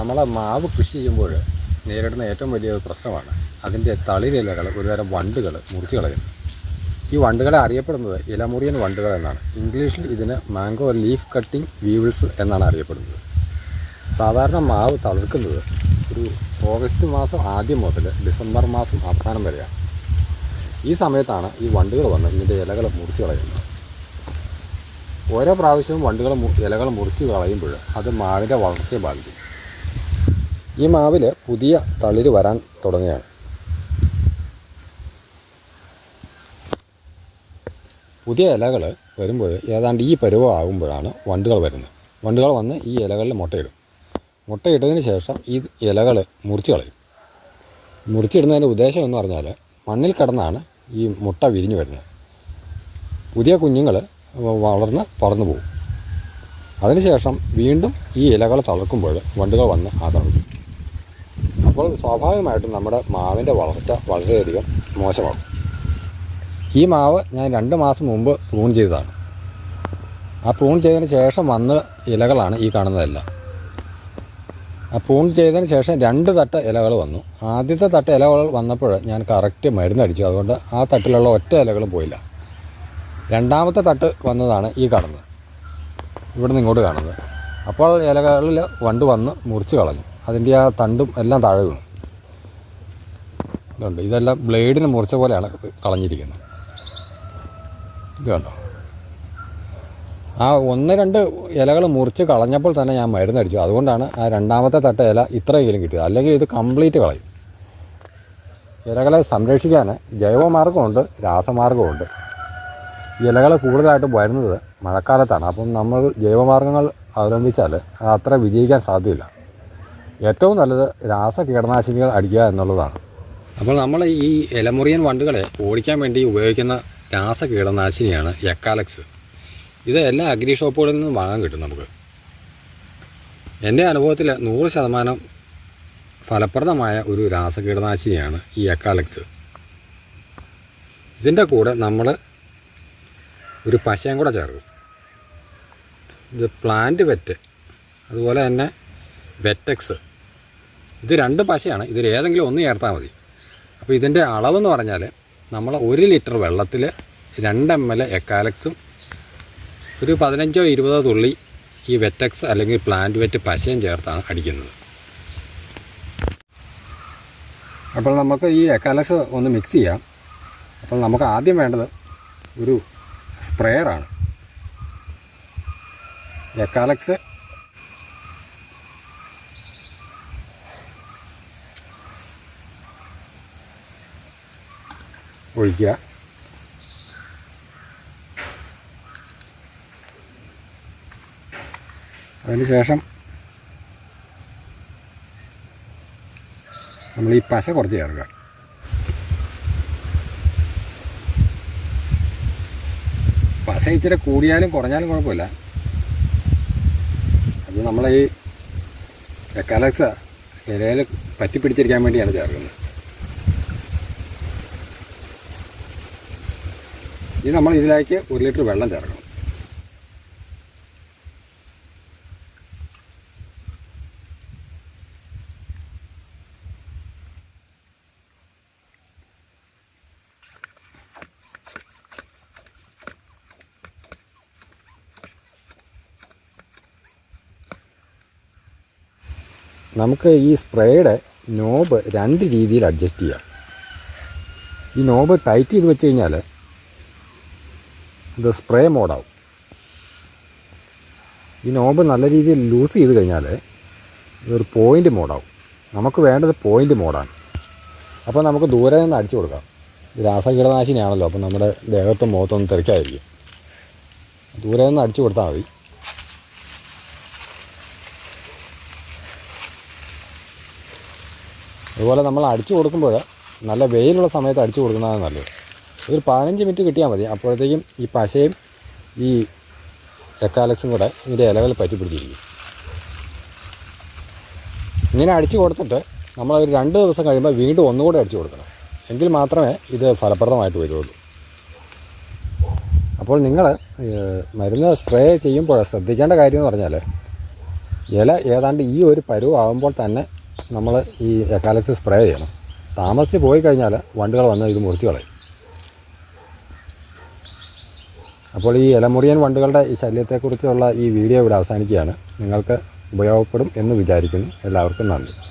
നമ്മളെ മാവ് കൃഷി ചെയ്യുമ്പോൾ നേരിടുന്ന ഏറ്റവും വലിയ പ്രശ്നമാണ്. അതിന്റെ തളിരിലകൾ ഒരുതരം വണ്ടുകൾ മുറിച്ച് കളയുന്നു ഈ വണ്ടുകളെ അറിയപ്പെടുന്നത് ഇലമുറിയൻ വണ്ടുകൾ എന്നാണ്. ഇംഗ്ലീഷിൽ ഇതിന് മാംഗോ ലീഫ് കട്ടിംഗ് വീവിൾസ് എന്നാണ് അറിയപ്പെടുന്നത്. സാധാരണ മാവ് തളിർക്കുന്നത് ഒരു ഓഗസ്റ്റ് മാസം ആദ്യം മുതൽ ഡിസംബർ മാസം അവസാനം വരെയാണ്. ഈ സമയത്താണ് ഈ വണ്ടുകൾ വന്ന് ഇതിന്റെ ഇലകൾ മുറിച്ച് കളയുന്നത്. ഓരോ പ്രാവശ്യവും വണ്ടുകൾ ഇലകൾ മുറിച്ച് കളയുമ്പോൾ അത് മാവിന്റെ വളർച്ചയെ ബാധിക്കും. ഈ മാവിൽ പുതിയ തളിര് വരാൻ തുടങ്ങുകയാണ്. പുതിയ ഇലകൾ വരുമ്പോൾ ഏതാണ്ട് ഈ പരുവമാകുമ്പോഴാണ് വണ്ടുകൾ വരുന്നത്. വണ്ടുകൾ വന്ന് ഈ ഇലകളിൽ മുട്ടയിടും. മുട്ടയിട്ടതിന് ശേഷം ഈ ഇലകൾ മുറിച്ച് കളയും. മുറിച്ചിടുന്നതിന്റെ ഉദ്ദേശം എന്ന് പറഞ്ഞാൽ മണ്ണിൽ കിടന്നാണ് ഈ മുട്ട വിരിഞ്ഞു വരുന്നത്. പുതിയ കുഞ്ഞുങ്ങൾ വളർന്ന് പറന്നു പോകും. അതിനുശേഷം വീണ്ടും ഈ ഇലകൾ തളർക്കുമ്പോൾ വണ്ടുകൾ വന്ന് ആക്രമിക്കും അപ്പോൾ സ്വാഭാവികമായിട്ടും നമ്മുടെ മാവിന്റെ വളർച്ച വളരെയധികം മോശമാകും ഈ മാവ് ഞാൻ രണ്ട് മാസം മുമ്പ് പ്രൂൺ ചെയ്തതാണ്. ആ പ്രൂൺ ചെയ്തതിന് ശേഷം വന്ന ഇലകളാണ് ഈ കാണുന്നതെല്ലാം. ആ പ്രൂൺ ചെയ്തതിന് ശേഷം രണ്ട് തട്ട ഇലകൾ വന്നു. ആദ്യത്തെ തട്ട ഇലകൾ വന്നപ്പോൾ ഞാൻ കറക്റ്റ് മരുന്നടിച്ചു. അതുകൊണ്ട് ആ തട്ടിലുള്ള ഒറ്റ ഇലകളും പോയില്ല. രണ്ടാമത്തെ തട്ട് വന്നതാണ് ഈ കാണുന്നത്. ഇവിടെ നിന്ന് ഇങ്ങോട്ട് കാണുന്നത്. അപ്പോൾ ഇലകളിൽ വണ്ട് വന്ന് മുറിച്ച് കളഞ്ഞു. അതിന്റെ ആ തണ്ടും എല്ലാം താഴെ വീണു. ഇതുണ്ട്. ഇതെല്ലാം ബ്ലേഡിന് മുറിച്ച പോലെയാണ് കളഞ്ഞിരിക്കുന്നത്. ഇത് കണ്ടോ? ആ ഒന്ന് രണ്ട് ഇലകൾ മുറിച്ച് കളഞ്ഞപ്പോൾ തന്നെ ഞാൻ മരുന്നടിച്ചു. അതുകൊണ്ടാണ് ആ രണ്ടാമത്തെ തട്ട ഇല ഇത്രയെങ്കിലും കിട്ടിയത്. അല്ലെങ്കിൽ ഇത് കംപ്ലീറ്റ് കളയും. ഇലകളെ സംരക്ഷിക്കാൻ ജൈവമാർഗമുണ്ട് രാസമാർഗമുണ്ട്. ഇലകൾ കൂടുതലായിട്ട് വരുന്നത് മഴക്കാലത്താണ്. അപ്പം നമ്മൾ ജൈവമാർഗങ്ങൾ അവലംബിച്ചാൽ അത് അത്ര വിജയിക്കാൻ സാധ്യതയില്ല. ഏറ്റവും നല്ലത് രാസ കീടനാശിനികൾ അടിക്കുക എന്നുള്ളതാണ്. അപ്പോൾ നമ്മൾ ഈ ഇലമുറിയൻ വണ്ടുകളെ ഓടിക്കാൻ വേണ്ടി ഉപയോഗിക്കുന്ന രാസ കീടനാശിനിയാണ് എക്കാലക്സ്. ഇത് എല്ലാ അഗ്രി ഷോപ്പുകളിൽ നിന്നും വാങ്ങാൻ കിട്ടും നമുക്ക്. എന്റെ അനുഭവത്തിൽ നൂറ് ശതമാനം ഫലപ്രദമായ ഒരു രാസ കീടനാശിനിയാണ് ഈ എക്കാലക്സ്. ഇതിന്റെ കൂടെ നമ്മൾ ഒരു പശയും കൂടെ ചേർക്കും. ഇത് പ്ലാന്റ് വെറ്റ് അതുപോലെ തന്നെ വെറ്റക്സ്. ഇത് രണ്ട് പശയാണ്. ഇതിൽ ഏതെങ്കിലും ഒന്ന് ചേർത്താൽ മതി. അപ്പോൾ ഇതിന്റെ അളവെന്ന് പറഞ്ഞാൽ നമ്മൾ ഒരു ലിറ്റർ വെള്ളത്തിൽ രണ്ട് എം എൽ എക്കാലക്സും ഒരു പതിനഞ്ചോ ഇരുപതോ തുള്ളി ഈ വെറ്റക്സ് അല്ലെങ്കിൽ പ്ലാന്റ് വെറ്റ് പശയും ചേർത്താണ് അടിക്കുന്നത്. അപ്പോൾ നമുക്ക് ഈ എക്കാലക്സ് ഒന്ന് മിക്സ് ചെയ്യാം. അപ്പോൾ നമുക്ക് ആദ്യം വേണ്ടത് ഒരു സ്പ്രെയറാണ്. എക്കാലക്സ് ഒഴിക്കുക. അതിനുശേഷം നമ്മൾ ഈ പശ കുറച്ച് ചേർക്കുക. പശ ഇച്ചിരി കൂടിയാലും കുറഞ്ഞാലും കുഴപ്പമില്ല. അത് നമ്മൾ ഈ എക്കാലക്സ ഇലയിൽ പറ്റിപ്പിടിച്ചിരിക്കാൻ വേണ്ടിയാണ് ചേർക്കുന്നത്. ഇത് നമ്മൾ ഇതിലേക്ക് ഒരു ലിറ്റർ വെള്ളം ചേർക്കണം. നമുക്ക് ഈ സ്പ്രേയുടെ നോബ് രണ്ട് രീതിയിൽ അഡ്ജസ്റ്റ് ചെയ്യാം. ഈ നോബ് ടൈറ്റ് ചെയ്ത് വെച്ച് കഴിഞ്ഞാൽ ഇത് സ്പ്രേ മോഡാവും ഈ നോബ് നല്ല രീതിയിൽ ലൂസ് ചെയ്ത് കഴിഞ്ഞാൽ ഇതൊരു പോയിന്റ് മോഡാവും നമുക്ക് വേണ്ടത് പോയിന്റ് മോഡാണ് അപ്പോൾ നമുക്ക് ദൂരെ നിന്ന് അടിച്ചു കൊടുക്കാം. രാസകീടനാശിനിയാണല്ലോ അപ്പോൾ നമ്മുടെ ദേഹത്തും മുഖത്തൊന്നും തെറിക്കാതിരിക്കും ദൂരെ നിന്ന് അടിച്ചു കൊടുത്താൽ മതി. അതുപോലെ നമ്മൾ അടിച്ചു കൊടുക്കുമ്പോൾ നല്ല വെയിലുള്ള സമയത്ത് അടിച്ചു കൊടുക്കുന്നതാണ് നല്ലത്. ഒരു പതിനഞ്ച് മിനിറ്റ് കിട്ടിയാൽ മതി. അപ്പോഴത്തേക്കും ഈ പശയും ഈ എക്കാലക്സും കൂടെ ഇതിന്റെ ഇലകൾ പറ്റി പിടിച്ചിരിക്കും. ഇങ്ങനെ അടിച്ചു കൊടുത്തിട്ട് നമ്മൾ ഒരു രണ്ട് ദിവസം കഴിയുമ്പോൾ വീണ്ടും ഒന്നുകൂടെ അടിച്ചു കൊടുക്കണം. എങ്കിൽ മാത്രമേ ഇത് ഫലപ്രദമായിട്ട് വരുള്ളൂ. അപ്പോൾ നിങ്ങൾ മരുന്ന് സ്പ്രേ ചെയ്യുമ്പോൾ ശ്രദ്ധിക്കേണ്ട കാര്യം എന്ന് പറഞ്ഞാൽ ഇല ഏതാണ്ട് ഈ ഒരു പരുവാകുമ്പോൾ തന്നെ നമ്മൾ ഈ എക്കാലക്സ് സ്പ്രേ ചെയ്യണം. താമസിച്ച് പോയി കഴിഞ്ഞാൽ വണ്ടുകൾ വന്ന് ഇത് മുറിച്ച് കളയും. അപ്പോൾ ഈ ഇലമുറിയൻ വണ്ടുകളുടെ ഈ ശല്യത്തെക്കുറിച്ചുള്ള ഈ വീഡിയോ ഇവിടെ അവസാനിക്കുകയാണ്. നിങ്ങൾക്ക് ഉപയോഗപ്പെടും എന്ന് വിചാരിക്കുന്നു. എല്ലാവർക്കും നന്ദി.